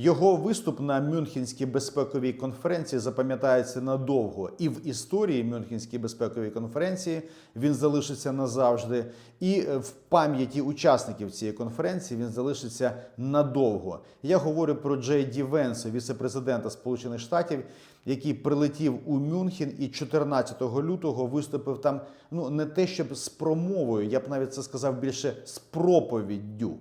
Його виступ на Мюнхенській безпековій конференції запам'ятається надовго, і в історії Мюнхенської безпекової конференції він залишиться назавжди, і е, в пам'яті учасників цієї конференції він залишиться надовго. Я говорю про Джей Ді Венса, віце-президента Сполучених Штатів, який прилетів у Мюнхен і 14 лютого виступив там. Ну не те, щоб з промовою, я б навіть це сказав більше з проповіддю.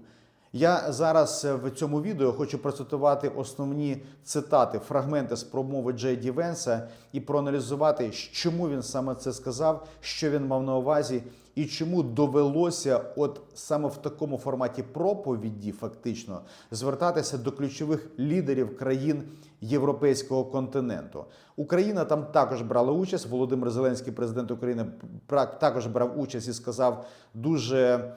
Я зараз е, в цьому відео хочу процитувати основні цитати, фрагменти з промови Джей Ді Венса і проаналізувати, чому він саме це сказав, що він мав на увазі, і чому довелося, от саме в такому форматі проповіді, фактично, звертатися до ключових лідерів країн європейського континенту. Україна там також брала участь. Володимир Зеленський, президент України, також брав участь і сказав дуже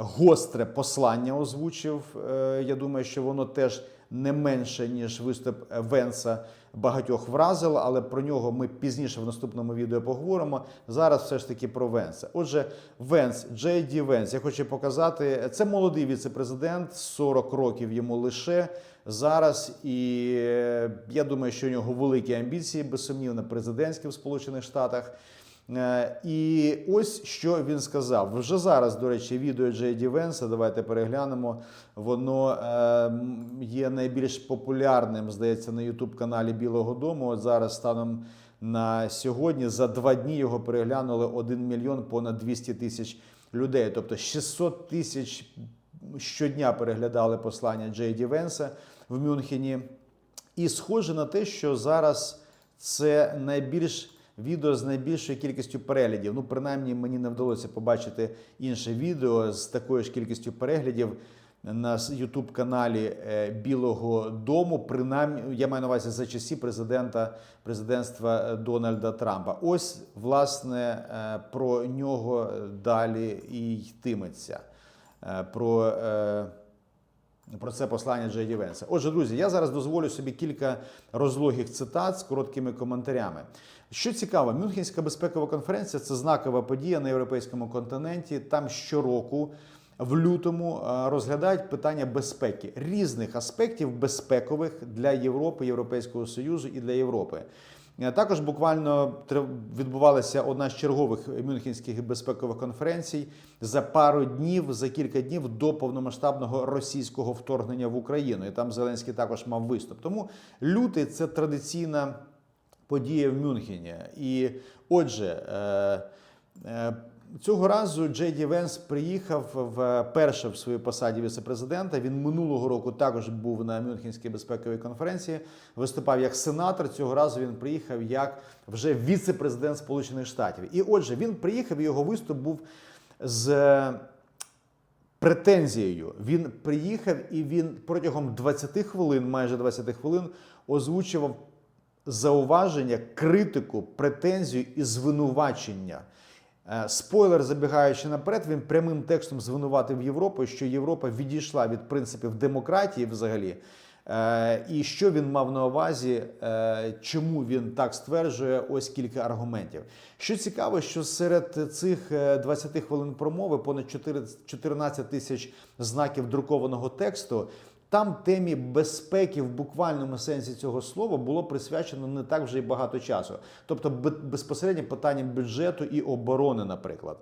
гостре послання озвучив. Е, Я думаю, що воно теж не менше ніж виступ Венса багатьох вразило, але про нього ми пізніше в наступному відео поговоримо. Зараз все ж таки про Венса. Отже, Венс, Джей Ді Венс, я хочу показати. Це молодий віце-президент, 40 років йому лише зараз. І е, я думаю, що у нього великі амбіції, безсумнівно, президентські в Сполучених Штатах. Е, І ось що він сказав. Вже зараз, до речі, відео Джей Ді Венса, давайте переглянемо. Воно е, є найбільш популярним, здається, на Ютуб-каналі Білого Дому. От зараз станом на сьогодні за два дні його переглянули 1 мільйон понад 200 тисяч людей. Тобто 600 тисяч щодня переглядали послання Джей Ді Венса в Мюнхені. І схоже на те, що зараз це найбільш відео з найбільшою кількістю переглядів. Ну, принаймні, мені не вдалося побачити інше відео з такою ж кількістю переглядів на youtube каналі е, Білого Дому. Принаймні, я маю на увазі за часів президента президентства е, Дональда Трампа. Ось власне е, про нього далі і йтиметься. Про про це послання Джейді Венса. Отже, друзі, я зараз дозволю собі кілька розлогих цитат з короткими коментарями. Що цікаво, Мюнхенська безпекова конференція це знакова подія на європейському континенті. Там щороку. В лютому е, розглядають питання безпеки різних аспектів безпекових для Європи, Європейського Союзу і для Європи. Е, Також буквально відбувалася одна з чергових мюнхенських безпекових конференцій за пару днів, за кілька днів до повномасштабного російського вторгнення в Україну. І там Зеленський також мав виступ. Тому лютий це традиційна подія в Мюнхені. І отже, е, е, цього разу Джей Ді Венс приїхав вперше в своїй посаді віце-президента. Він минулого року також був на Мюнхенській безпековій конференції, виступав як сенатор. Цього разу він приїхав як вже віце-президент Сполучених Штатів. І отже, він приїхав, і його виступ був з претензією. Він приїхав і він протягом 20 хвилин, майже 20 хвилин, озвучував зауваження, критику, претензію і звинувачення. Е, Спойлер, забігаючи наперед, він прямим текстом звинуватив Європу, що Європа відійшла від принципів демократії взагалі. Е, І що він мав на увазі, е, чому він так стверджує? Ось кілька аргументів. Що цікаво, що серед цих е, 20 хвилин промови понад 4 14 тисяч знаків друкованого тексту. Там темі безпеки в буквальному сенсі цього слова було присвячено не так вже й багато часу. Тобто бе- безпосередньо питанням бюджету і оборони, наприклад.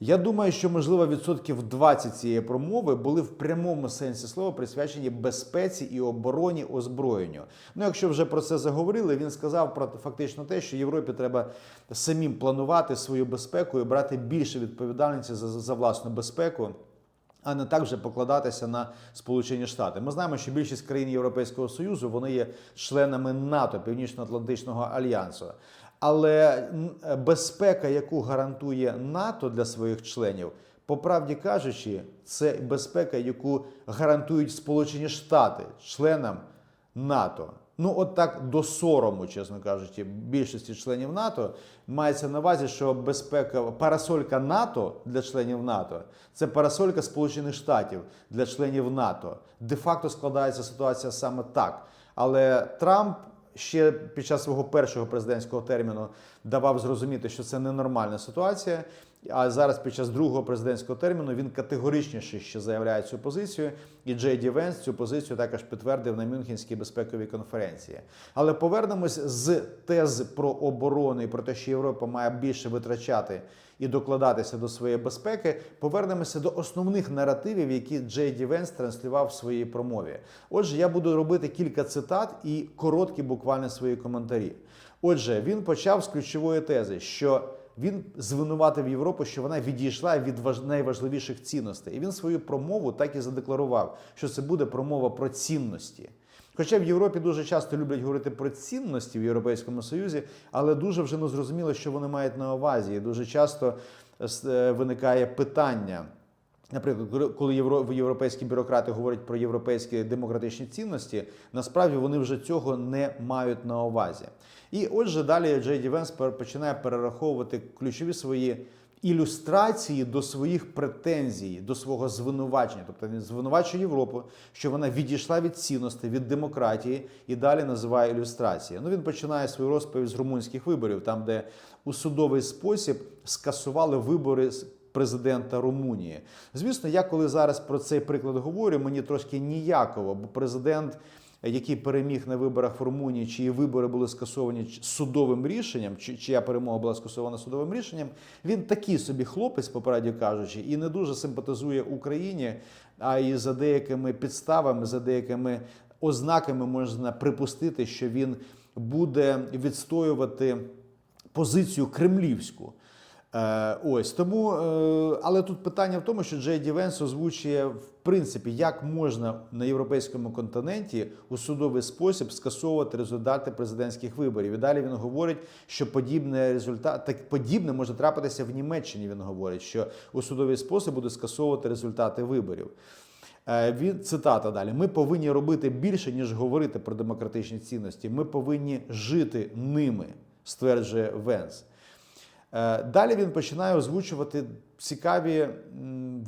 Я думаю, що можливо відсотків 20 цієї промови були в прямому сенсі слова присвячені безпеці і обороні озброєнню. Ну, якщо вже про це заговорили, він сказав про фактично те, що Європі треба самим планувати свою безпеку і брати більше відповідальності за, за власну безпеку а не так вже покладатися на Сполучені Штати. Ми знаємо, що більшість країн Європейського Союзу вони є членами НАТО, Північно-Атлантичного альянсу. Але безпека, яку гарантує НАТО для своїх членів, по правді кажучи, це безпека, яку гарантують Сполучені Штати членам НАТО. Ну, от так до сорому, чесно кажучи, більшості членів НАТО мається на увазі, що безпека парасолька НАТО для членів НАТО це парасолька Сполучених Штатів для членів НАТО. Де-факто складається ситуація саме так. Але Трамп ще під час свого першого президентського терміну давав зрозуміти, що це ненормальна ситуація. А зараз під час другого президентського терміну він категоричніше ще заявляє цю позицію. І Джей Ді Венс цю позицію також підтвердив на Мюнхенській безпековій конференції. Але повернемось з тез про оборону і про те, що Європа має більше витрачати і докладатися до своєї безпеки. Повернемося до основних наративів, які Джей Ді Венс транслював в своїй промові. Отже, я буду робити кілька цитат і короткі буквально свої коментарі. Отже, він почав з ключової тези, що він звинуватив Європу, що вона відійшла від важ- найважливіших цінностей. І він свою промову так і задекларував, що це буде промова про цінності. Хоча в Європі дуже часто люблять говорити про цінності в Європейському Союзі, але дуже вже не зрозуміло, що вони мають на увазі. І дуже часто е, виникає питання. Наприклад, коли- коли євро, європейські бюрократи говорять про європейські демократичні цінності, насправді вони вже цього не мають на увазі. І отже, далі Джей Ді Венс починає перераховувати ключові свої ілюстрації до своїх претензій, до свого звинувачення. Тобто він звинувачує Європу, що вона відійшла від цінностей, від демократії і далі називає ілюстрації. Ну він починає свою розповідь з румунських виборів, там де у судовий спосіб скасували вибори президента Румунії. Звісно, я коли зараз про цей приклад говорю, мені трошки ніяково, бо президент, який переміг на виборах в Румунії, чиї вибори були скасовані судовим рішенням, чи чия перемога була скасована судовим рішенням, він такий собі хлопець, попередньо кажучи, і не дуже симпатизує Україні. А і за деякими підставами, за деякими ознаками можна припустити, що він буде відстоювати позицію кремлівську. Е, ось тому, е, але тут питання в тому, що Джей Ді Венс озвучує в принципі, як можна на європейському континенті у судовий спосіб скасовувати результати президентських виборів. І далі він говорить, що подібне результат так подібне може трапитися в Німеччині. Він говорить, що у судовий спосіб буде скасовувати результати виборів. Е, Він цитата далі: ми повинні робити більше ніж говорити про демократичні цінності. Ми повинні жити ними, стверджує Венс. Е, Далі він починає озвучувати цікаві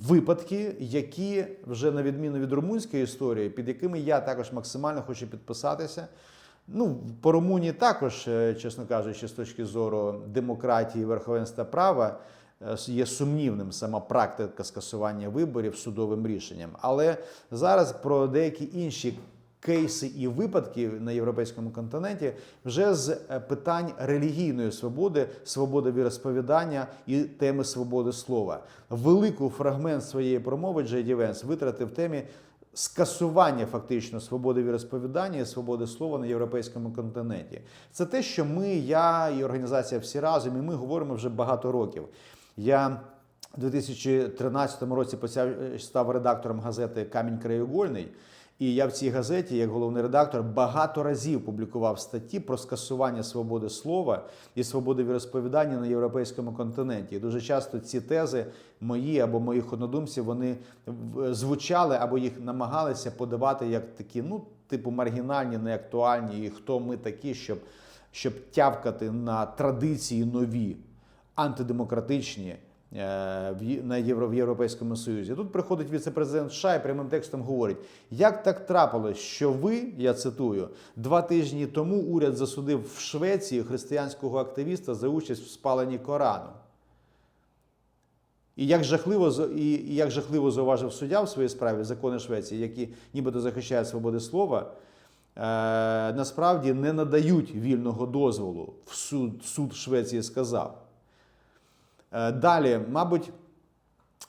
випадки, які вже на відміну від румунської історії, під якими я також максимально хочу підписатися. Ну, по Румунії також, е, чесно кажучи, з точки зору демократії, верховенства права, е, є сумнівним сама практика скасування виборів судовим рішенням. Але зараз про деякі інші кейси і випадки на європейському континенті вже з е, питань релігійної свободи, свободи віросповідання і теми свободи слова. Велику фрагмент своєї промови Джей Венс витратив темі скасування фактично свободи віросповідання і свободи слова на європейському континенті. Це те, що ми, я і організація всі разом, і ми говоримо вже багато років. Я у 2013 році став редактором газети Камінь краєугольний. І я в цій газеті, як головний редактор, багато разів публікував статті про скасування свободи слова і свободи віросповідання на європейському континенті. І дуже часто ці тези мої або моїх однодумців вони звучали або їх намагалися подавати як такі, ну, типу маргінальні, неактуальні, і хто ми такі, щоб, щоб тявкати на традиції нові, антидемократичні. Е, на Євро, в Європейському Союзі. Тут приходить віце-президент США і прямим текстом говорить: як так трапилось, що ви, я цитую, два тижні тому уряд засудив в Швеції християнського активіста за участь в спаленні Корану. І як жахливо і як жахливо зауважив суддя в своїй справі закони Швеції, які нібито захищають свободи слова, е, насправді не надають вільного дозволу. В суд, суд Швеції сказав. Е, Далі, мабуть,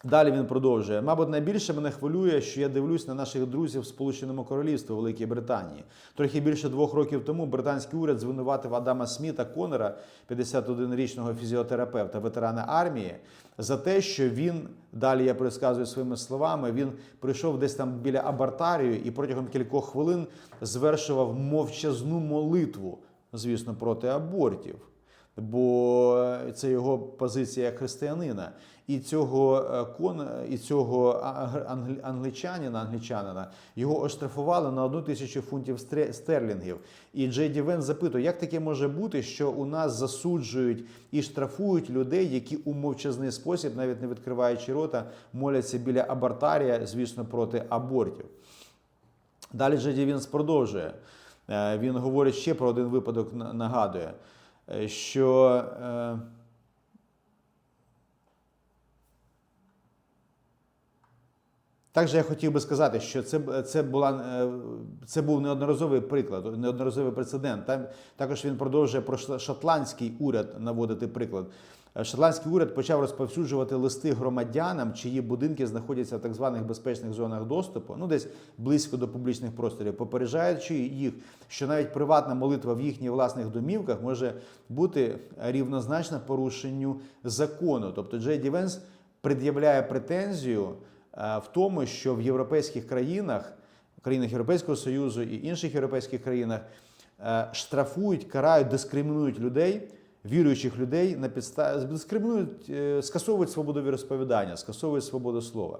далі він продовжує. Мабуть, найбільше мене хвилює, що я дивлюсь на наших друзів в Сполученому Королівстві Великій Британії. Трохи більше двох років тому британський уряд звинуватив Адама Сміта Конера, 51-річного фізіотерапевта, ветерана армії, за те, що він далі я пересказую своїми словами. Він прийшов десь там біля абортарію і протягом кількох хвилин звершував мовчазну молитву, звісно, проти абортів бо це його позиція християнина. І цього е, кон і цього англічанина, англічанина його оштрафували на одну тисячу фунтів стерлінгів. І Джей Ді Венс запитує, як таке може бути, що у нас засуджують і штрафують людей, які у мовчазний спосіб, навіть не відкриваючи рота, моляться біля абортарія, звісно, проти абортів. Далі Джеді Вінс продовжує. Е, Він говорить ще про один випадок, нагадує, Е, що е, також я хотів би сказати, що це це, була, е, це був неодноразовий приклад, неодноразовий прецедент. Там, також він продовжує про шотландський уряд наводити приклад. Е, Шотландський уряд почав розповсюджувати листи громадянам, чиї будинки знаходяться в так званих безпечних зонах доступу, ну десь близько до публічних просторів, попереджаючи їх, що навіть приватна молитва в їхніх власних домівках може бути рівнозначна порушенню закону. Тобто Джей Ді Венс пред'являє претензію е, в тому, що в європейських країнах, країнах Європейського Союзу і інших європейських країнах е, штрафують, карають, дискримінують людей, віруючих людей на підставі дискримінують, е, скасовують свободу віросповідання, скасовують свободу слова.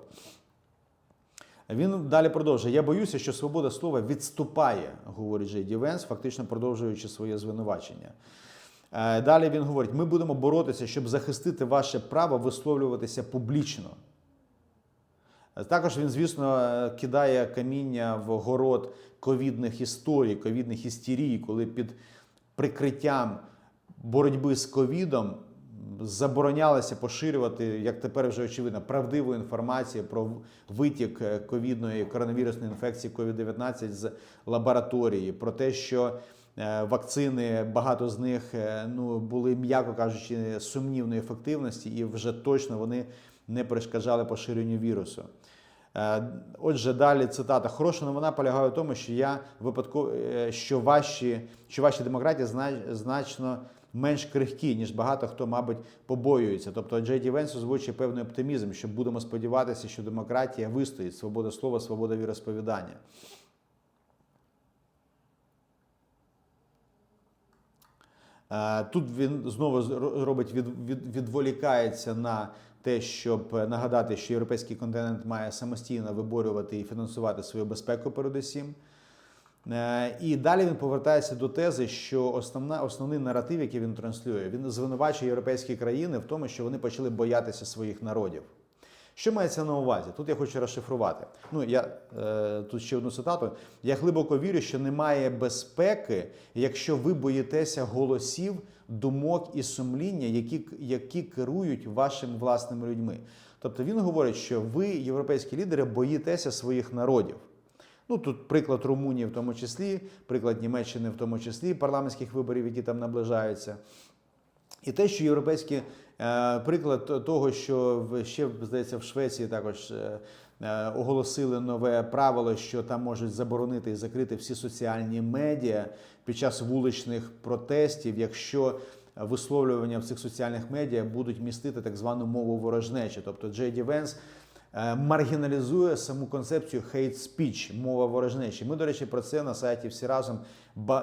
Він далі продовжує. Я боюся, що свобода слова відступає, говорить Джей Ді Венс, фактично продовжуючи своє звинувачення. Е, Далі він говорить: ми будемо боротися, щоб захистити ваше право висловлюватися публічно. Е, Також він, звісно, кидає каміння в город ковідних історій, ковідних істерій, коли під прикриттям боротьби з ковідом заборонялося поширювати, як тепер вже очевидно, правдиву інформацію про витік е, ковідної коронавірусної інфекції COVID-19 з лабораторії, про те, що е, вакцини, багато з них е, ну, були, м'яко кажучи, сумнівної ефективності, і вже точно вони не перешкоджали поширенню вірусу. Отже, далі цитата. Хороша новина полягає в тому, що я випадково, що ваші, що ваші демократії значно менш крихкі, ніж багато хто, мабуть, побоюється. Тобто Джей Ді Венс озвучує певний оптимізм, що будемо сподіватися, що демократія вистоїть, свобода слова, свобода віросповідання. Е, Тут він знову робить від, від, відволікається на те, щоб нагадати, що європейський континент має самостійно виборювати і фінансувати свою безпеку передусім. Е, І далі він повертається до тези, що основна, основний наратив, який він транслює, він звинувачує європейські країни в тому, що вони почали боятися своїх народів. Що мається на увазі? Тут я хочу розшифрувати. Ну я е, тут ще одну цитату. Я глибоко вірю, що немає безпеки, якщо ви боїтеся голосів, думок і сумління, які, які керують вашими власними людьми. Тобто він говорить, що ви, європейські лідери, боїтеся своїх народів. Ну тут приклад Румунії в тому числі, приклад Німеччини в тому числі, парламентських виборів, які там наближаються. І те, що європейський е, приклад того, що ще здається в Швеції також е, е, оголосили нове правило, що там можуть заборонити і закрити всі соціальні медіа під час вуличних протестів, якщо висловлювання в цих соціальних медіа будуть містити так звану мову ворожнечі. Тобто Джей Ді Венс маргіналізує саму концепцію hate speech, мова ворожнечі. Ми, до речі, про це на сайті всі разом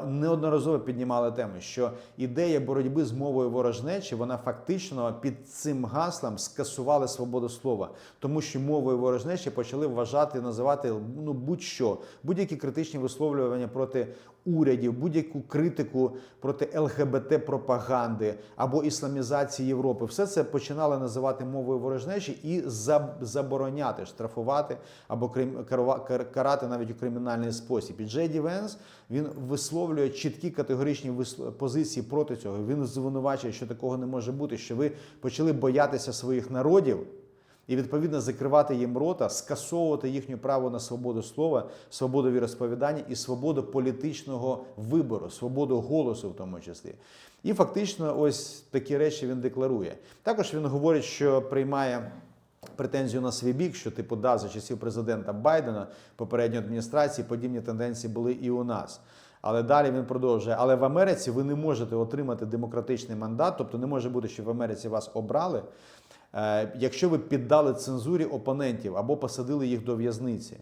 неодноразово піднімали тему, що ідея боротьби з мовою ворожнечі, вона фактично під цим гаслом скасували свободу слова, тому що мовою ворожнечі почали вважати, називати ну будь-що, будь-які критичні висловлювання проти урядів, будь-яку критику проти ЛГБТ-пропаганди або ісламізації Європи. Все це починали називати мовою ворожнечі і забороняти, штрафувати або карати навіть у кримінальний спосіб. І Джей Ді Венс він висловлює чіткі категоричні позиції проти цього. Він звинувачує, що такого не може бути, що ви почали боятися своїх народів. І відповідно закривати їм рота, скасовувати їхнє право на свободу слова, свободу віросповідання і свободу політичного вибору, свободу голосу, в тому числі. І фактично, ось такі речі він декларує. Також він говорить, що приймає. Претензію на свій бік, що типу да, за часів президента Байдена попередньої адміністрації подібні тенденції були і у нас. Але далі він продовжує. Але в Америці ви не можете отримати демократичний мандат, тобто не може бути, що в Америці вас обрали, якщо ви піддали цензурі опонентів або посадили їх до в'язниці.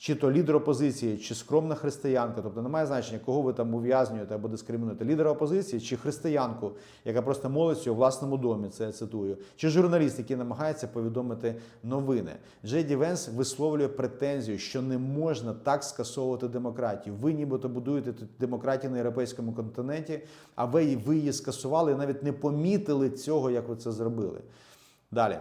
Чи то лідер опозиції, чи скромна християнка, тобто немає значення, кого ви там ув'язнюєте або дискримінуєте. Лідера опозиції чи християнку, яка просто молиться у власному домі, це я цитую, чи журналіст, який намагається повідомити новини. Джей Ді Венс висловлює претензію, що не можна так скасовувати демократію. Ви нібито будуєте демократію на європейському континенті, а ви її скасували і навіть не помітили цього, як ви це зробили. Далі.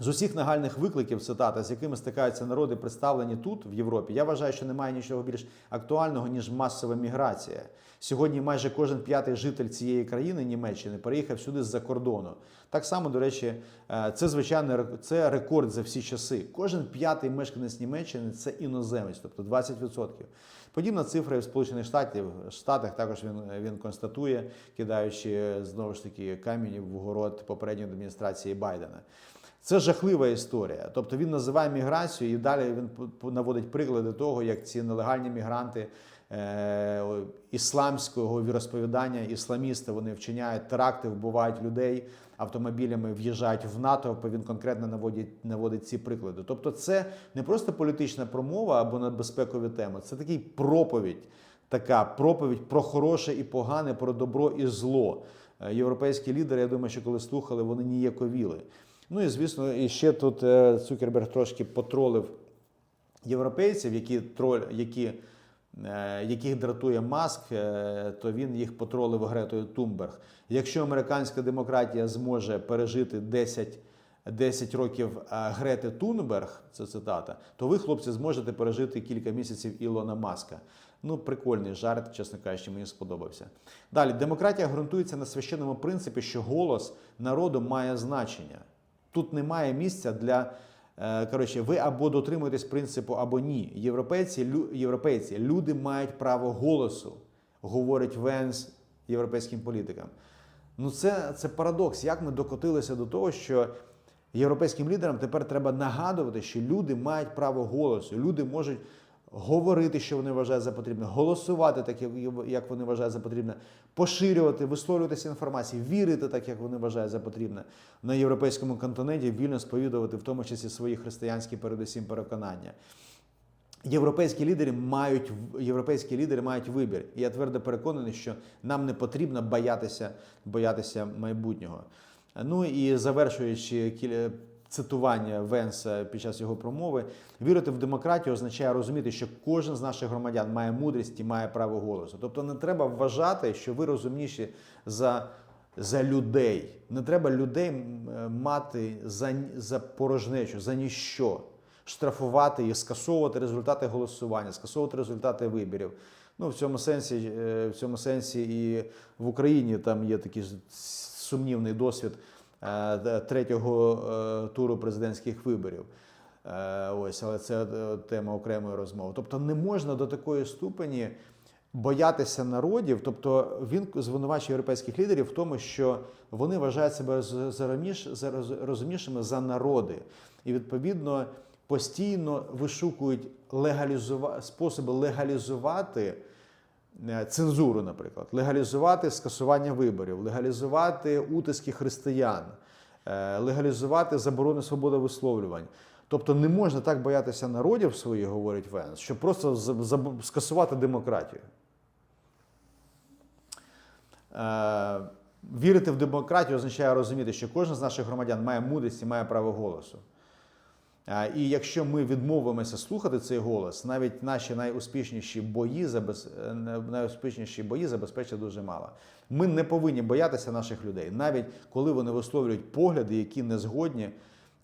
З усіх нагальних викликів, цитата, з якими стикаються народи, представлені тут, в Європі, я вважаю, що немає нічого більш актуального, ніж масова міграція. Сьогодні майже кожен п'ятий житель цієї країни, Німеччини, переїхав сюди з-за кордону. Так само, до речі, е, це звичайно це рекорд за всі часи. Кожен п'ятий мешканець Німеччини це іноземець, тобто 20%. Подібна цифра і в Сполучених Штатів, Штатах також він, він констатує, кидаючи знову ж таки камінь в город попередньої адміністрації Байдена. Це жахлива історія. Тобто він називає міграцію і далі він наводить приклади того, як ці нелегальні мігранти е, ісламського віросповідання, ісламісти, вони вчиняють теракти, вбивають людей автомобілями, в'їжджають в НАТО. Він конкретно наводить, наводить ці приклади. Тобто, це не просто політична промова або на безпекові теми, це такий проповідь. Така проповідь про хороше і погане, про добро і зло. Е, Європейські лідери, я думаю, що коли слухали, вони ніяковіли. Ну і звісно, і ще тут е, Цукерберг трошки потролив європейців, які троль, які, е, яких дратує Маск, е, то він їх потролив Гретою Тумберг. Якщо американська демократія зможе пережити 10 10 років Грети Тунберг, це цитата, то ви, хлопці, зможете пережити кілька місяців Ілона Маска. Ну, прикольний жарт, чесно кажучи, мені сподобався. Далі, демократія ґрунтується на священному принципі, що голос народу має значення. Тут немає місця для. е, Коротше, ви або дотримуєтесь принципу, або ні. Європейці, лю, європейці, люди мають право голосу, говорить Венс європейським політикам. Ну, це, це парадокс. Як ми докотилися до того, що європейським лідерам тепер треба нагадувати, що люди мають право голосу, люди можуть говорити, що вони вважають за потрібне, голосувати так, як- вони вважають за потрібне, поширювати, висловлюватися інформації, вірити так, як вони вважають за потрібне на європейському континенті, вільно сповідувати, в тому числі свої християнські, передусім, переконання. Європейські лідери мають європейські лідери мають вибір. І я твердо переконаний, що нам не потрібно боятися, боятися майбутнього. Ну і завершуючи цитування Венса під час його промови, вірити в демократію означає розуміти, що кожен з наших громадян має мудрість і має право голосу. Тобто не треба вважати, що ви розумніші за. За людей не треба людей мати за, за порожнечу, за ніщо штрафувати і скасовувати результати голосування, скасовувати результати виборів. Ну, в цьому сенсі, е, в цьому сенсі і в Україні там є такий сумнівний досвід третього е, туру президентських виборів. Е, Ось, але це е, тема окремої розмови. Тобто не можна до такої ступені боятися народів. Тобто він звинувачує європейських лідерів в тому, що вони вважають себе розумнішими за народи. І відповідно постійно вишукують легалізува... способи легалізувати. Е, Цензуру, наприклад, легалізувати скасування виборів, легалізувати утиски християн, е, легалізувати заборону свободи висловлювань. Тобто не можна так боятися народів своїх, говорить Венс, щоб просто скасувати демократію. Е, Вірити в демократію означає розуміти, що кожен з наших громадян має мудрість і має право голосу. І якщо ми відмовимося слухати цей голос, навіть наші найуспішніші бої е, найуспішніші бої забезпечать дуже мало. Ми не повинні боятися наших людей, навіть коли вони висловлюють погляди, які не згодні,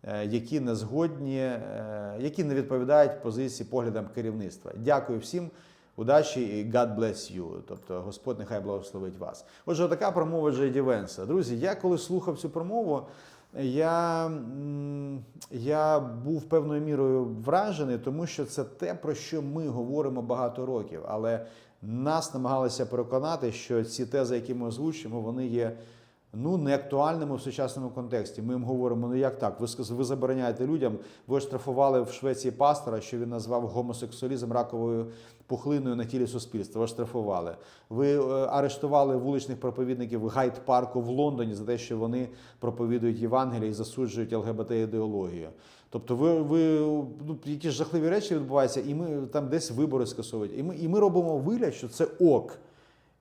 е, які не згодні, е, які не відповідають позиції поглядам керівництва. Дякую всім. Удачі і God bless you. Тобто Господь нехай благословить вас. Отже, така промова Джейді Венса. Друзі, я коли слухав цю промову, я, я був певною мірою вражений, тому що це те, про що ми говоримо багато років. Але нас намагалися переконати, що ці тези, які ми озвучуємо, вони є ну, неактуальними в сучасному контексті. Ми їм говоримо, ну як так? Ви, ви забороняєте людям, ви оштрафували в Швеції пастора, що він назвав гомосексуалізм раковою пухлиною на тілі суспільства. Ви оштрафували. Ви е, арештували вуличних проповідників Гайд парку в Лондоні за те, що вони проповідують Євангеліє і засуджують ЛГБТ ідеологію. Тобто, ви, ви ну, якісь жахливі речі відбуваються, і ми там десь вибори скасовують. І ми, і ми робимо вигляд, що це ок.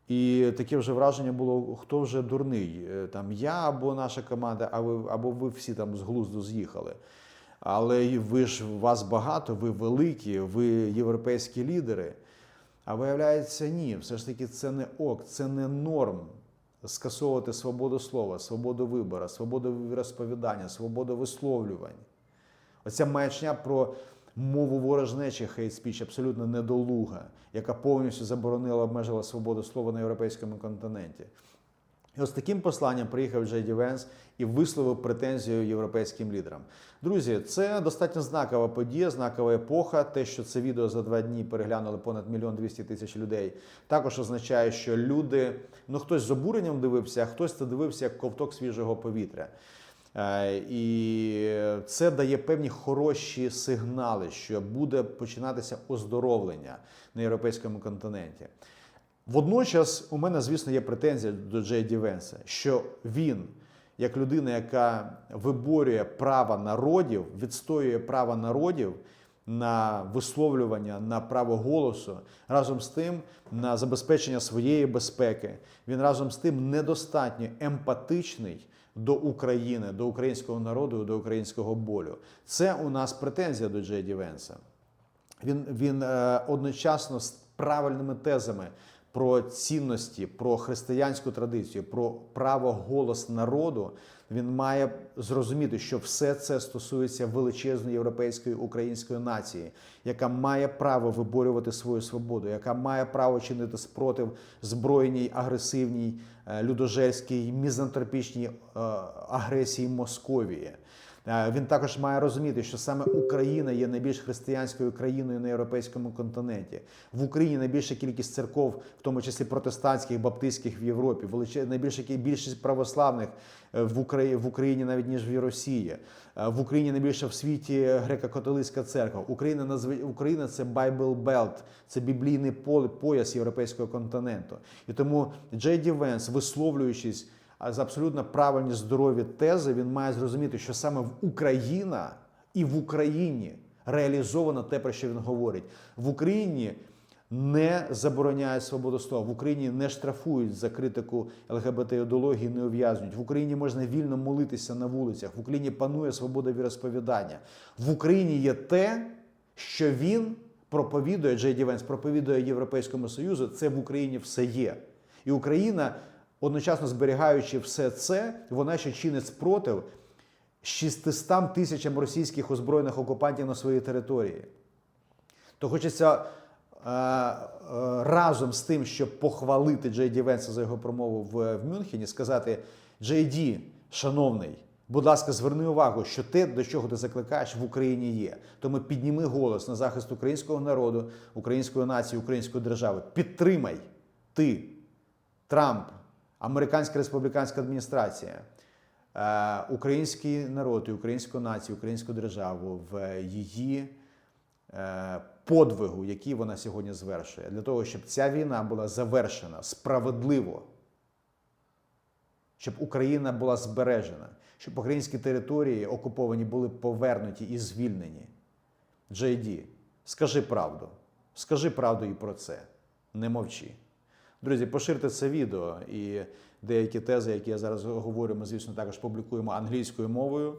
І таке вже враження було, хто вже дурний, Е, там я або наша команда, а ви, або ви всі там з глузду з'їхали. Але ви ж вас багато, ви великі, ви європейські лідери. А виявляється, ні, все ж таки це не ок, це не норм скасовувати свободу слова, свободу вибору, свободу розповідання, свободу висловлювань. Оця маячня про мову ворожнечі хейт спіч абсолютно недолуга, яка повністю заборонила обмежила свободу слова на європейському континенті. І ось таким посланням приїхав Джей Ді Венс і висловив претензію європейським лідерам. Друзі, це достатньо знакова подія, знакова епоха. Те, що це відео за два дні переглянули понад мільйон двісті тисяч людей, також означає, що люди, ну хтось з обуренням дивився, а хтось це дивився як ковток свіжого повітря. Е, І це дає певні хороші сигнали, що буде починатися оздоровлення на європейському континенті. Водночас у мене, звісно, є претензія до Джей Ді Венса, що він, як людина, яка виборює права народів, відстоює права народів на висловлювання, на право голосу, разом з тим на забезпечення своєї безпеки, він разом з тим недостатньо емпатичний до України, до українського народу, до українського болю. Це у нас претензія до Джей Ді Венса. Він, він е, одночасно з правильними тезами про цінності, про християнську традицію, про право голос народу. Він має зрозуміти, що все це стосується величезної європейської української нації, яка має право виборювати свою свободу, яка має право чинити спротив збройній, агресивній, е, людожерській, мізантропічній е, агресії Московії. Е, Він також має розуміти, що саме Україна є найбільш християнською країною на європейському континенті. В Україні найбільша кількість церков, в тому числі протестантських, баптистських в Європі, найбільша більшість православних е, в Україні, в Україні навіть ніж в Росії. Е, В Україні найбільша в світі греко-католицька церква. Україна назв- Україна це Bible Belt, це біблійний пояс європейського континенту. І тому Джей Ді Венс, висловлюючись за абсолютно правильні здорові тези, він має зрозуміти, що саме в Україна і в Україні реалізовано те, про що він говорить. В Україні не забороняють свободу слова, в Україні не штрафують за критику ЛГБТ ідеології, не ув'язнюють. В Україні можна вільно молитися на вулицях. В Україні панує свобода віросповідання. В Україні є те, що він проповідує, Джей Ді Венс проповідує Європейському Союзу. Це в Україні все є. І Україна, одночасно зберігаючи все це, вона ще чинить спротив 600 тисячам російських озброєних окупантів на своїй території. То хочеться е, е, разом з тим, щоб похвалити Джей Ді Венса за його промову в, в Мюнхені, сказати: Джей Ді, шановний, будь ласка, зверни увагу, що те, до чого ти закликаєш, в Україні є. Тому підніми голос на захист українського народу, української нації, української держави. Підтримай ти, Трамп, американська республіканська адміністрація. е, Український народ і українську націю, українську державу в її е, подвигу, який вона сьогодні звершує, для того, щоб ця війна була завершена справедливо, щоб Україна була збережена, щоб українські території окуповані були повернуті і звільнені. Джей Ді, скажи правду. Скажи правду і про це. Не мовчи. Друзі, поширте це відео і деякі тези, які я зараз говорю, ми, звісно, також публікуємо англійською мовою.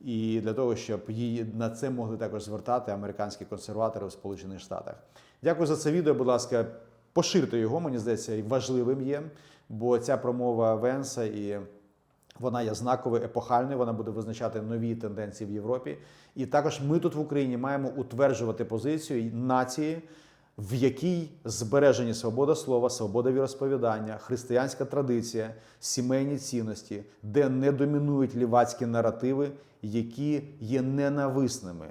І для того, щоб її на це могли також звертати американські консерватори в Сполучених Штатах. Дякую за це відео. Будь ласка, поширте його. Мені здається, важливим є, бо ця промова Венса і вона є знаковою, епохальною. Вона буде визначати нові тенденції в Європі. І також ми тут в Україні маємо утверджувати позицію нації, в якій збережені свобода слова, свобода віросповідання, християнська традиція, сімейні цінності, де не домінують лівацькі наративи, які є ненависними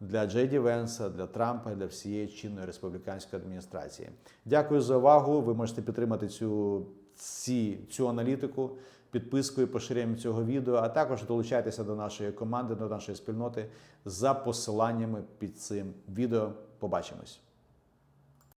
для Джейді Венса, для Трампа, для всієї чинної республіканської адміністрації. Дякую за увагу. Ви можете підтримати цю, ці, цю аналітику підпискою, поширенням цього відео, а також долучайтеся до нашої команди, до нашої спільноти за посиланнями під цим відео. Побачимось.